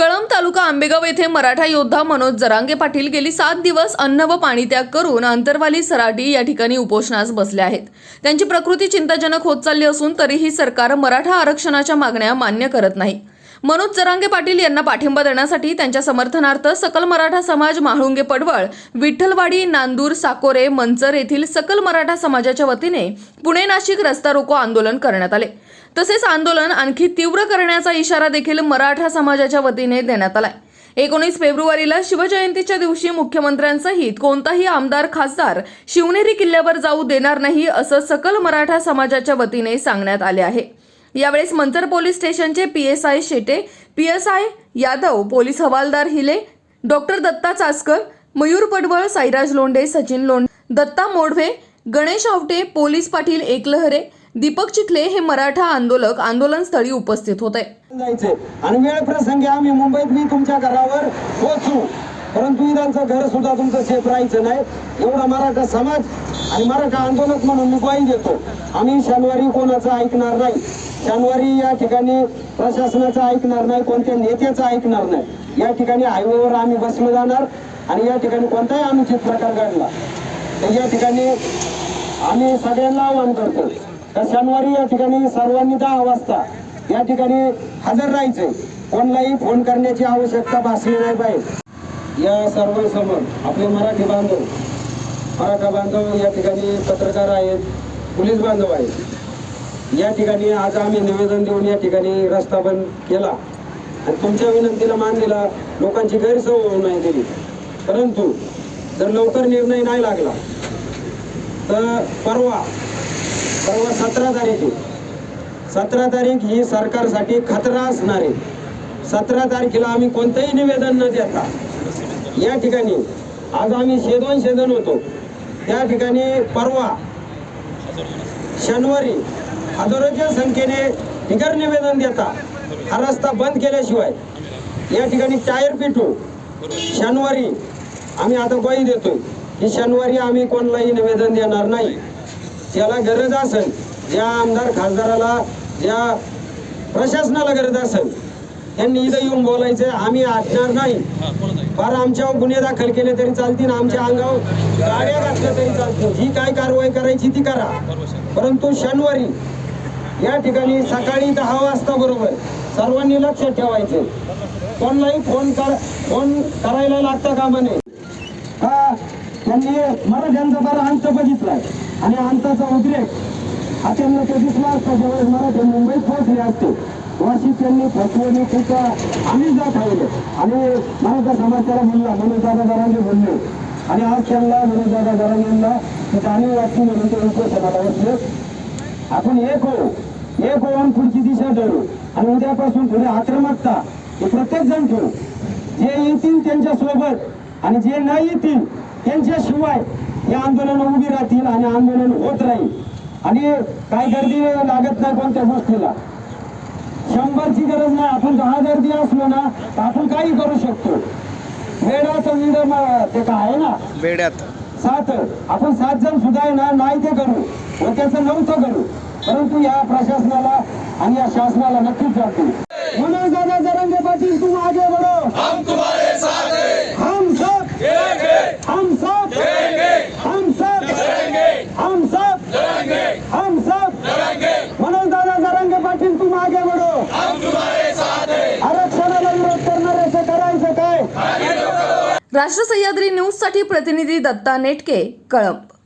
कळंब तालुका आंबेगाव येथे मराठा योद्धा मनोज जरांगे पाटील गेली सात दिवस अन्न व पाणी त्याग करून अंतरवाली सराटी या ठिकाणी उपोषणास बसले आहेत. त्यांची प्रकृती चिंताजनक होत चालली असून तरीही सरकार मराठा आरक्षणाच्या मागण्या मान्य करत नाही. मनोज जरांगे पाटील यांना पाठिंबा देण्यासाठी त्यांच्या समर्थनार्थ सकल मराठा समाज म्हाळुंगे पडवळ विठ्ठलवाडी नांदूर साकोरे मंचर येथील सकल मराठा समाजाच्या वतीने पुणे नाशिक रस्ता रोको आंदोलन करण्यात आले. तसेच आंदोलन आणखी तीव्र करण्याचा इशारा देखील मराठा समाजाच्या वतीने देण्यात आलाय. एकोणीस फेब्रुवारीला शिवजयंतीच्या दिवशी मुख्यमंत्र्यांसहित कोणताही आमदार खासदार शिवनेरी किल्ल्यावर जाऊ देणार नाही असं सकल मराठा समाजाच्या वतीने सांगण्यात आले आहे. यावेळेस मंचर पोलीस स्टेशनचे P S I Shete P S I Yadav police हवालदार हिले डॉक्टर दत्ता चासकर मयूर पडवळ साईराज लोंढे सचिन लोंढे दत्ता मोढवे गणेश आवटे पोलीस पाटील एकलहरे दीपक चिखले हे मराठा आंदोलक आंदोलनस्थळी उपस्थित होते. जायचे. आणि वेळ प्रसंगी आम्ही मुंबईत मी तुमच्या घरावर पोहोचू. परंतु इदांचं घर सुद्धा तुमचं सेफ राहायचं नाही. एवढा मराठा समाज आणि मराठा आंदोलक म्हणून मी ग्वाही देतो. आम्ही शनिवारी कोणाचं ऐकणार नाही. शनिवारी या ठिकाणी प्रशासनाचं ऐकणार नाही कोणत्या नेत्याचं ऐकणार नाही. या ठिकाणी हायवेवर आम्ही बसलो जाणार आणि या ठिकाणी कोणताही अनुचित प्रकार घडला. तर या ठिकाणी आम्ही सगळ्यांना आवाहन करतो. तर शनिवारी या ठिकाणी सर्वांनी दहा वाजता या ठिकाणी हजर राहायचंय कोणालाही फोन करण्याची आवश्यकता भासली नाही पाहिजे या सर्वांसमोर आपले मराठी बांधव मराठा बांधव या ठिकाणी पत्रकार आहेत पोलीस बांधव आहेत. या ठिकाणी आज आम्ही निवेदन देऊन या ठिकाणी रस्ता बंद केला. आणि तुमच्या विनंतीला मान दिला लोकांची गैरसोय होऊ नाही दिली. परंतु जर लवकर निर्णय नाही लागला तर परवा परवा सतरा तारीख आहे. सतरा तारीख ही सरकारसाठी खतरा असणार आहे. सतरा तारखेला आम्ही कोणतंही निवेदन न देता या ठिकाणी आज आम्ही शेदोन शेदन होतो. त्या ठिकाणी परवा शनिवारी हजारोच्या संख्येने बिगर निवेदन देता हा रस्ता बंद केल्याशिवाय या ठिकाणी टायर पिटू शनिवारी आम्ही आता ग्वाही देतो की शनिवारी आम्ही कोणालाही निवेदन देणार नाही. ज्याला गरज असेल ज्या आमदार खासदाराला ज्या प्रशासनाला गरज असेल त्यांनी इथं येऊन बोलायचं आम्ही आटणार नाही. फार आमच्यावर गुन्हे दाखल केले तरी चालतील आमच्या अंगावर गाड्या घातल्या तरी चालतील. ही काय कारवाई करायची ती करा. परंतु शनिवारी या ठिकाणी सकाळी दहा वाजता बरोबर सर्वांनी लक्षात ठेवायचे. कोणालाही फोन कर फोन करायला लागता का म्हणे हा त्यांनी मराठ्यांचा बरं अंत बघितलाय. आणि अंताचा उद्रेक हा त्यांना ते दिसला असता ज्यावेळेस मराठी मुंबईत पोहोचले असते. वर्षी त्यांनी फसवणुकीचा आम्ही जात राहिले आणि मराठा समाज त्याला म्हणला म्हणून दादा बोलले आणि आज त्यांना म्हणून दादा जाणीव वाटली म्हणून ते उपोषणाला बसले. आपण एक हो एक हो आणि पुढची दिशा ठरू आणि उद्यापासून थोडी आक्रमकता हे प्रत्येक जण ठेवू जे येतील त्यांच्यासोबत आणि जे नाही येतील त्यांच्याशिवाय हे आंदोलन उभी राहतील आणि आंदोलन होत राहील. आणि काय गर्दी लागत नाही कोणत्या गोष्टीला. शंभरची गरज नाही. आपण दहा गर्दी असलो ना तर आपण काही करू शकतो. विड ते काय आहे ना? बेड्यात सात. आपण सात जण सुद्धा आहे ना नाही ते करू. व त्याचं नव्हतं करू. परंतु या प्रशासनाला आणि या शासनाला नक्कीच जातो पाटील तुम आगे बढ़ो आरक्षणाला विरोध करणाऱ्याचं करायचं काय राष्ट्र सह्याद्री न्यूजसाठी प्रतिनिधी दत्ता नेटके कळप